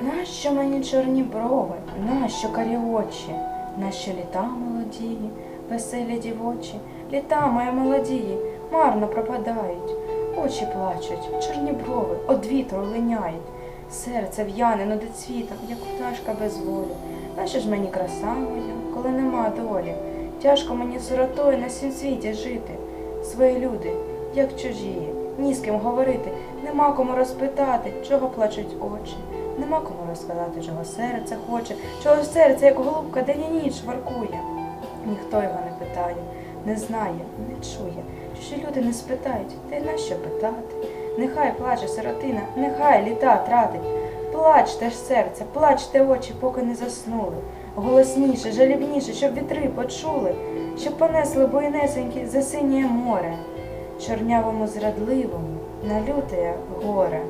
Нащо мені чорні брови, нащо карі очі, нащо літа молодії, веселі дівочі, літа мої молодії, марно пропадають, очі плачуть, чорні брови од вітру линяють, серце в'яне над цвітом, як пташка без волі. Нащо ж мені краса моя, коли нема долі? Тяжко мені сиротою на сім світі жити. Свої люди, як чужі, ні з ким говорити, нема кому розпитати, чого плачуть очі. Нема кому розказати, чого серце хоче, чого серце, як голубка, день і ніч воркує. Ніхто його не питає, не знає, не чує. Чужі люди не спитають, та й нащо питати? Нехай плаче сиротина, нехай літа тратить. Плачте ж серце, плачте очі, поки не заснули. Голосніше, жалібніше, щоб вітри почули, щоб понесли буйнесенькі за синє море, чорнявому зрадливому, на люте горе.